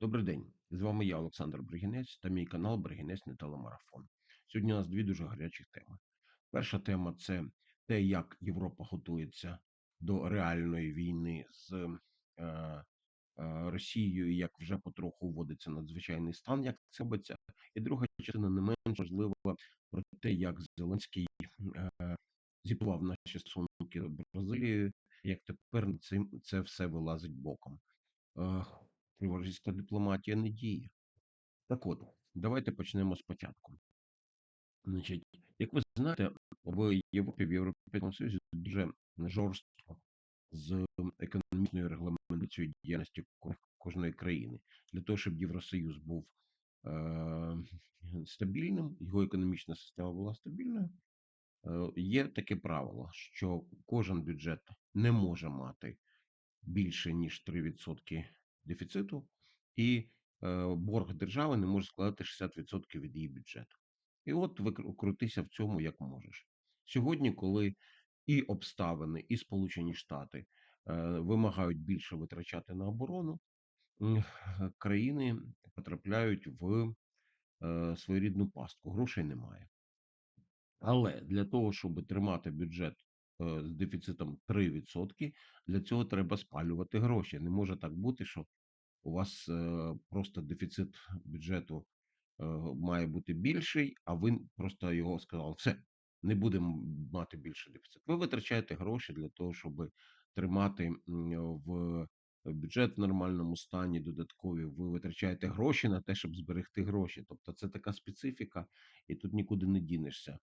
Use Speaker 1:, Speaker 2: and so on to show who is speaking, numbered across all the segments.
Speaker 1: Добрий день, з вами я, Олександр Бригінець, та мій канал Бригінець не телемарафон. Сьогодні у нас дві дуже гарячі теми. Перша тема це те, як Європа готується до реальної війни з е, е, Росією, як вже потроху вводиться надзвичайний стан, як це робиться. І друга частина не менш важлива про те, як Зеленський е, зіпував наші стосунки з Бразилією, як тепер цим це все вилазить боком. Е, Російська дипломатія не діє. Так от, давайте почнемо спочатку. Значить, як ви знаєте, в Європі, в Європейському Союзі дуже жорстко з економічною регламентацією діяльності кожної країни. Для того, щоб Євросоюз був е- стабільним, його економічна система була стабільною, е- є таке правило, що кожен бюджет не може мати більше ніж 3% дефіциту, і е, борг держави не може складати 60% від її бюджету. І от крутися в цьому як можеш. Сьогодні, коли і обставини, і Сполучені Штати е, вимагають більше витрачати на оборону, країни потрапляють в е, своєрідну пастку. Грошей немає. Але для того, щоб тримати бюджет з дефіцитом 3%, для цього треба спалювати гроші. Не може так бути, що у вас е, просто дефіцит бюджету е, має бути більший, а ви просто його сказали, все, не будемо мати більше дефіцит. Ви витрачаєте гроші для того, щоб тримати в бюджет в нормальному стані додаткові. Ви витрачаєте гроші на те, щоб зберегти гроші. Тобто це така специфіка, і тут нікуди не дінешся.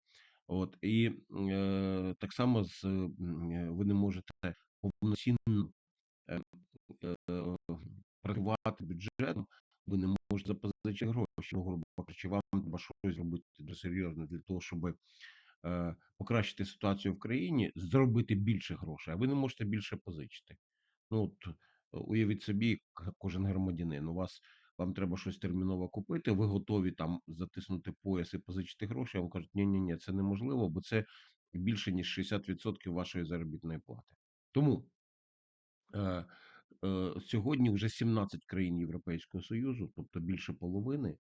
Speaker 1: От і е, так само з е, ви не можете повноцінно е, е, працювати бюджетом, ви не можете запозичити гроші. Ну, грубо кажучи, вам треба щось зробити дуже серйозне для того, щоб е, покращити ситуацію в країні, зробити більше грошей, а ви не можете більше позичити. Ну от уявіть собі, кожен громадянин, у вас вам треба щось терміново купити, ви готові там затиснути пояс і позичити гроші, а вам кажуть, ні, ні, ні, це неможливо, бо це більше ніж 60% вашої заробітної плати. Тому е, е, сьогодні вже 17 країн Європейського Союзу, тобто більше половини,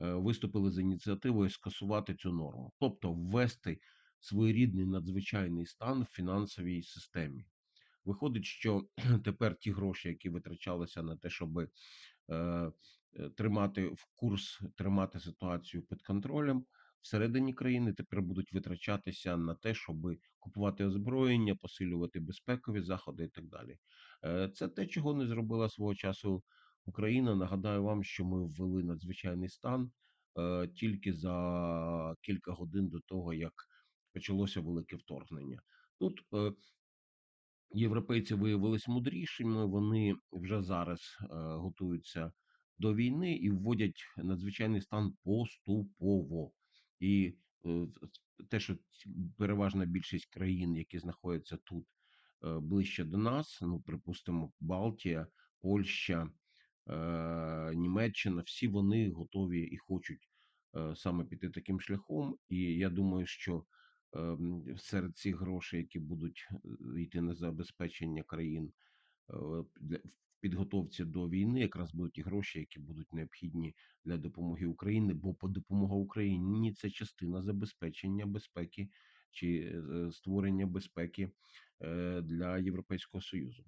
Speaker 1: е, виступили з ініціативою скасувати цю норму, тобто ввести своєрідний надзвичайний стан в фінансовій системі. Виходить, що тепер ті гроші, які витрачалися на те, щоб е, тримати в курс, тримати ситуацію під контролем всередині країни, тепер будуть витрачатися на те, щоб купувати озброєння, посилювати безпекові заходи і так далі. Е, Це те, чого не зробила свого часу Україна. Нагадаю вам, що ми ввели надзвичайний стан е, тільки за кілька годин до того, як почалося велике вторгнення. Тут е, європейці виявились мудрішими. Вони вже зараз е, готуються до війни і вводять надзвичайний стан поступово. І е, те, що переважна більшість країн, які знаходяться тут е, ближче до нас, ну припустимо, Балтія, Польща, Німеччина, всі вони готові і хочуть саме піти таким шляхом. І я думаю, що серед цих грошей, які будуть е, йти на забезпечення країн е, в підготовці до війни, якраз будуть і гроші, які будуть необхідні для допомоги Україні, бо по допомога Україні це частина забезпечення безпеки чи е, створення безпеки для Європейського Союзу.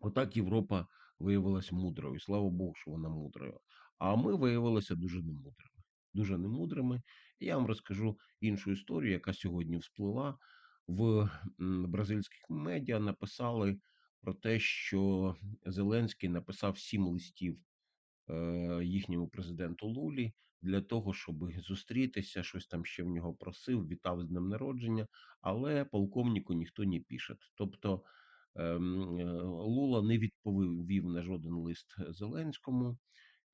Speaker 1: Отак Європа виявилася мудрою. Слава Богу, що вона мудрою. А ми виявилися дуже немудрими. Дуже немудрими. Я вам розкажу іншу історію, яка сьогодні всплила в бразильських медіа. Написали про те, що Зеленський написав сім листів е, їхньому президенту Лулі для того, щоб зустрітися, щось там ще в нього просив, вітав з днем народження, але полковнику ніхто не пише. Тобто ем, е, Лула не відповів на жоден лист Зеленському,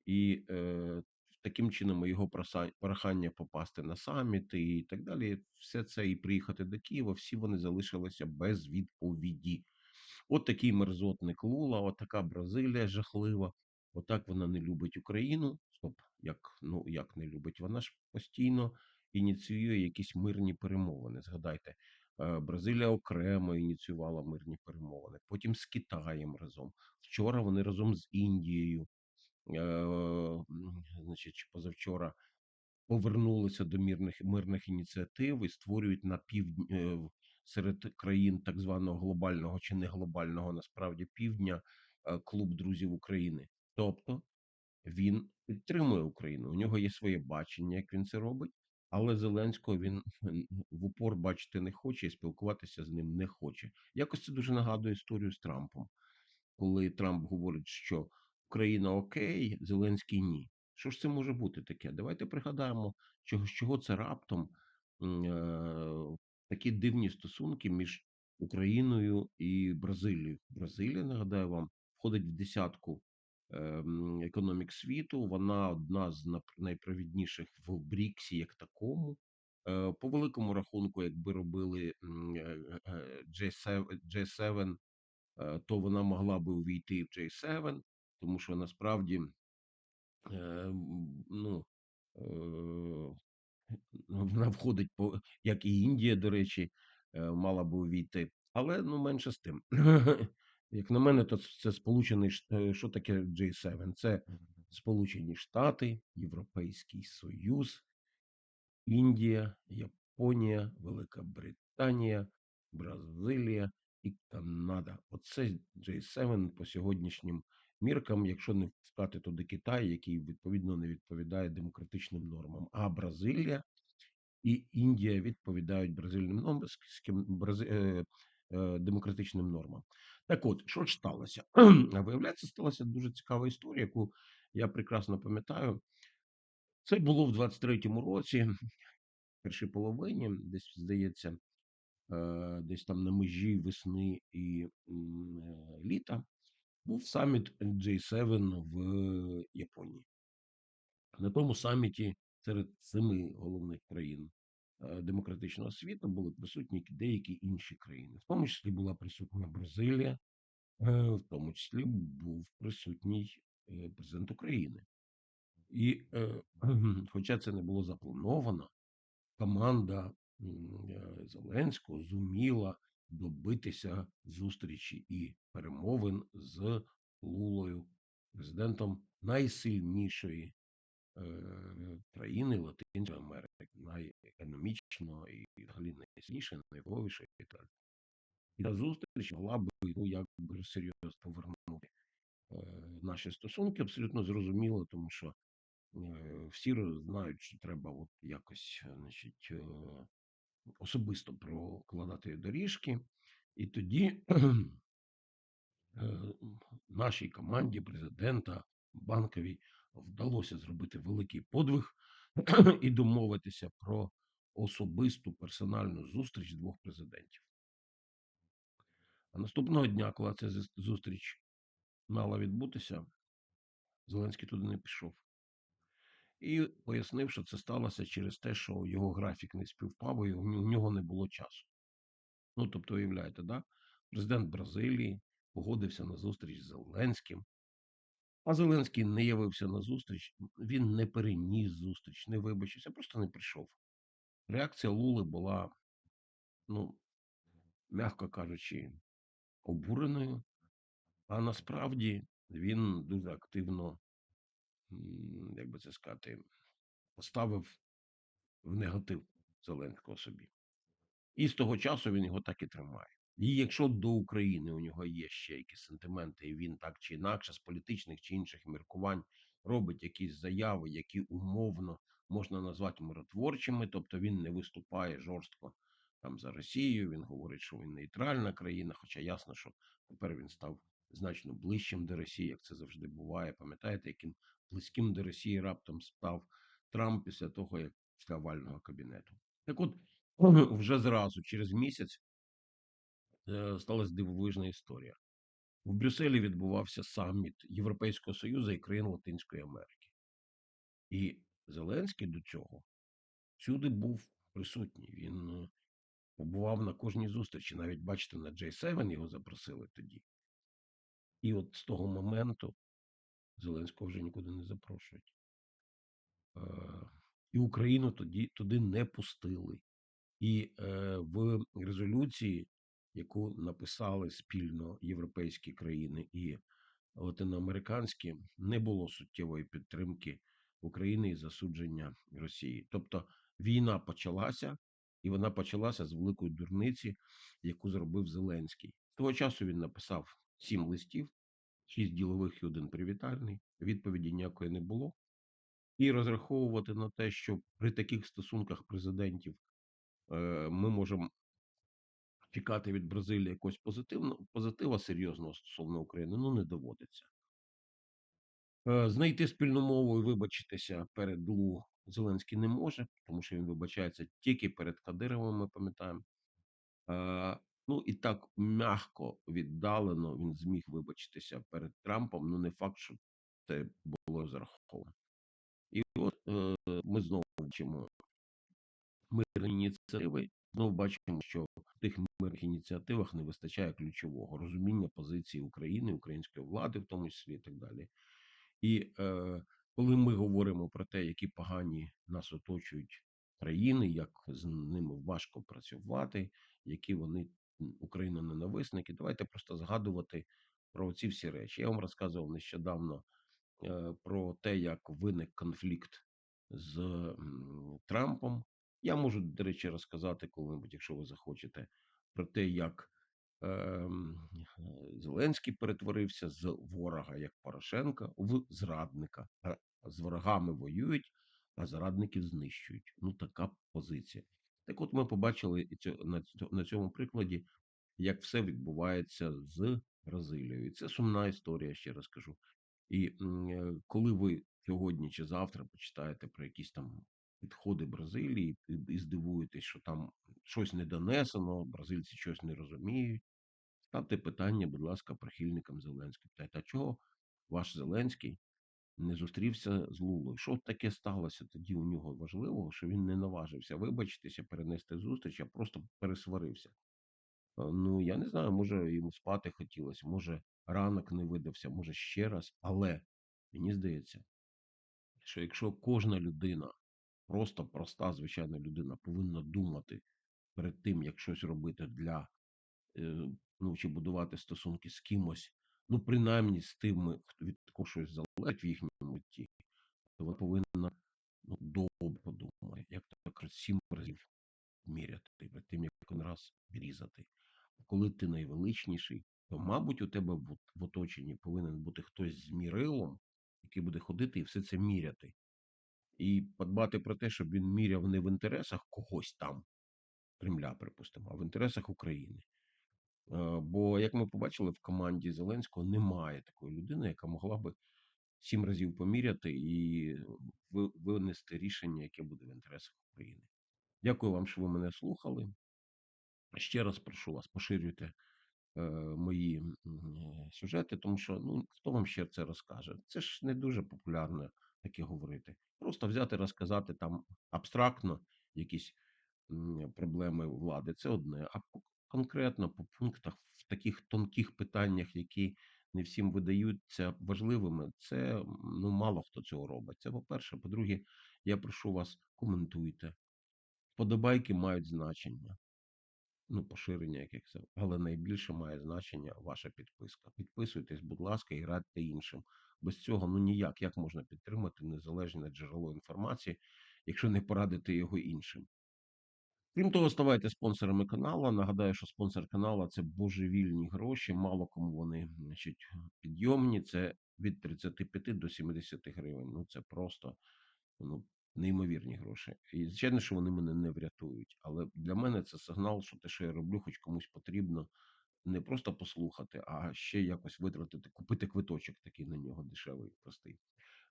Speaker 1: і е, таким чином його прохання попасти на саміт і так далі. Все це і приїхати до Києва, всі вони залишилися без відповіді. От такий мерзотник Лула, от така Бразилія жахлива. Отак вона не любить Україну. Стоп, як ну як не любить? Вона ж постійно ініціює якісь мирні перемовини. Згадайте, е, Бразилія окремо ініціювала мирні перемовини, потім з Китаєм разом. Вчора вони разом з Індією значить, чи позавчора повернулися до мирних мирних ініціатив і створюють на півдні е, серед країн так званого глобального чи не глобального насправді півдня е, клуб друзів України. Тобто він підтримує Україну. У нього є своє бачення, як він це робить, але Зеленського він в упор бачити не хоче і спілкуватися з ним не хоче. Якось це дуже нагадує історію з Трампом, коли Трамп говорить, що Україна окей, Зеленський ні. Що ж це може бути таке? Давайте пригадаємо, чого, з чого це раптом е, такі дивні стосунки між Україною і Бразилією. Бразилія, нагадаю вам, входить в десятку ем, економік світу. Вона одна з найпровідніших в Бріксі, як такому. Е, По великому рахунку, якби робили м, е, е, G7, G7, е, то вона могла би увійти в J7, тому що насправді е, ну, е, вона входить по як і Індія, до речі, е, мала би увійти. Але ну менше з тим. Як на мене, то це Сполучений е, що таке J7? Це Сполучені Штати, Європейський Союз, Індія, Японія, Велика Британія, Бразилія і Канада. Оце J7 по сьогоднішнім міркам, якщо не впускати туди Китай, який відповідно не відповідає демократичним нормам. А Бразилія і Індія відповідають бразильним нормам, е, е, демократичним нормам. Так от, що ж сталося? Виявляється, сталася дуже цікава історія, яку я прекрасно пам'ятаю. Це було в 23-му році, в першій половині, десь здається, е, десь там на межі весни і літа, був саміт J7 в Японії. На тому саміті серед семи головних країн е, демократичного світу були присутні деякі інші країни. В тому числі була присутня Бразилія, е, в тому числі був присутній е, президент України. І е, хоча це не було заплановано, команда е, Зеленського зуміла добитися зустрічі і перемовин з Лулою, президентом найсильнішої е, країни Латинської Америки, найекономічно і взагалі найсильніша, найвпливовіша і так. І та зустріч могла би ну, якби серйозно повернути е, наші стосунки. Абсолютно зрозуміло, тому що е, всі знають, що треба от якось, значить, особисто прокладати доріжки. І тоді е, нашій команді президента банковій вдалося зробити великий подвиг і домовитися про особисту персональну зустріч двох президентів. А наступного дня, коли ця зустріч мала відбутися, Зеленський туди не пішов. І пояснив, що це сталося через те, що його графік не співпав, і у нього не було часу. Ну, тобто, уявляєте, да? президент Бразилії погодився на зустріч з Зеленським, а Зеленський не явився на зустріч, він не переніс зустріч, не вибачився, просто не прийшов. Реакція Лули була, ну, м'яко кажучи, обуреною, а насправді він дуже активно, як би це сказати, поставив в негатив Зеленського собі. І з того часу він його так і тримає. І якщо до України у нього є ще якісь сентименти, і він так чи інакше з політичних чи інших міркувань робить якісь заяви, які умовно можна назвати миротворчими, тобто він не виступає жорстко там за Росію. Він говорить, що він нейтральна країна, хоча ясно, що тепер він став значно ближчим до Росії, як це завжди буває. Пам'ятаєте, яким близьким до Росії раптом став Трамп після того, як після овального кабінету. Так от вже зразу, через місяць, е, сталася дивовижна історія. В Брюсселі відбувався саміт Європейського Союзу і країн Латинської Америки. І Зеленський до цього всюди був присутній. Він е, побував на кожній зустрічі. Навіть бачите, на J7 його запросили тоді. І от з того моменту Зеленського вже нікуди не запрошують. Е, І Україну тоді туди не пустили. І е, в резолюції, яку написали спільно європейські країни і латиноамериканські, не було суттєвої підтримки України і засудження Росії. Тобто війна почалася, і вона почалася з великої дурниці, яку зробив Зеленський. Того часу він написав сім листів, шість ділових і один привітальний. Відповіді ніякої не було. І розраховувати на те, що при таких стосунках президентів е, ми можемо чекати від Бразилії якогось позитивного позитива серйозного стосовно України, ну не доводиться. Е, Знайти спільну мову і вибачитися перед ЛУ Зеленський не може, тому що він вибачається тільки перед Кадировим, ми пам'ятаємо. Ну і так м'яко віддалено він зміг вибачитися перед Трампом. Ну не факт, що це було зараховано. І от е, ми знову бачимо мирні ініціативи. Знову бачимо, що в тих мирних ініціативах не вистачає ключового розуміння позиції України, української влади, в тому числі і так далі. І е, коли ми говоримо про те, які погані нас оточують країни, як з ними важко працювати, які вони Україна ненависники, давайте просто згадувати про ці всі речі. Я вам розказував нещодавно е, про те, як виник конфлікт з Трампом. Я можу, до речі, розказати коли-небудь, якщо ви захочете, про те, як ем, Зеленський перетворився з ворога як Порошенка в зрадника. З ворогами воюють, а зрадників знищують. Ну, така позиція. Так, от ми побачили на цьому прикладі, як все відбувається з Бразилією. І це сумна історія, ще раз кажу. І е, коли ви сьогодні чи завтра почитаєте про якісь там підходи Бразилії і, здивуєтесь, що там щось не донесено, бразильці щось не розуміють. Ставте питання, будь ласка, прихильникам Зеленського. Питайте, а чого ваш Зеленський не зустрівся з Лулою? Що таке сталося тоді у нього важливого, що він не наважився вибачитися, перенести зустріч, а просто пересварився? Е, Ну, я не знаю, може йому спати хотілося, може ранок не видався, може ще раз. Але мені здається, що якщо кожна людина, просто проста звичайна людина, повинна думати перед тим, як щось робити для е, ну, чи будувати стосунки з кимось, ну, принаймні з тими, хто від кого щось залежить в їхньому житті, то вона повинна ну, добре подумати, як так раз сім разів міряти, перед тим, як один раз різати. Коли ти найвеличніший, то, мабуть, у тебе в оточенні повинен бути хтось з мірилом, який буде ходити і все це міряти. І подбати про те, щоб він міряв не в інтересах когось там, Кремля, припустимо, а в інтересах України. Е, Бо, як ми побачили, в команді Зеленського немає такої людини, яка могла би сім разів поміряти і ви- винести рішення, яке буде в інтересах України. Дякую вам, що ви мене слухали. Ще раз прошу вас, поширюйте е, мої е, сюжети, тому що ну хто вам ще це розкаже? Це ж не дуже популярно таке говорити. Просто взяти, розказати там абстрактно якісь проблеми влади. Це одне. А конкретно по пунктах в таких тонких питаннях, які не всім видаються важливими, це ну мало хто цього робить. Це по-перше. По-друге, я прошу вас, коментуйте. Подобайки мають значення ну, поширення якихось, але найбільше має значення ваша підписка. Підписуйтесь, будь ласка, і радьте іншим. Без цього ну ніяк як можна підтримати незалежне джерело інформації, якщо не порадити його іншим. Крім того, ставайте спонсорами каналу. Нагадаю, що спонсор каналу це божевільні гроші. Мало кому вони значить, підйомні. Це від 35 до 70 гривень. Ну це просто ну, неймовірні гроші. І звичайно, що вони мене не врятують. Але для мене це сигнал, що те, що я роблю, хоч комусь потрібно не просто послухати, а ще якось витратити, купити квиточок такий на нього дешевий, простий.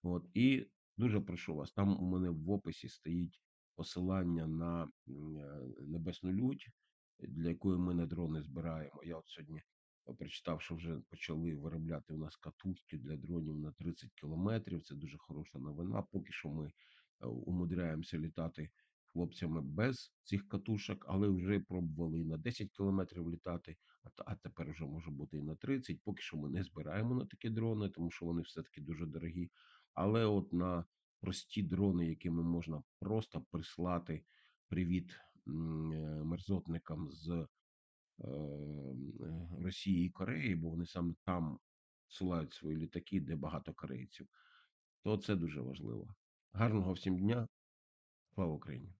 Speaker 1: От і дуже прошу вас. Там у мене в описі стоїть посилання на е, небесну лють, для якої ми на дрони збираємо. Я от сьогодні е, прочитав, що вже почали виробляти у нас катушки для дронів на 30 кілометрів. Це дуже хороша новина. Поки що ми е, умудряємося літати хлопцями без цих катушок, але вже пробували на 10 кілометрів літати. А тепер вже може бути і на 30. Поки що ми не збираємо на такі дрони, тому що вони все таки дуже дорогі. Але от на прості дрони, якими можна просто прислати привіт е, мерзотникам з е, Росії і Кореї, бо вони саме там надсилають свої літаки, де багато корейців, то це дуже важливо. Гарного всім дня. Слава Україні!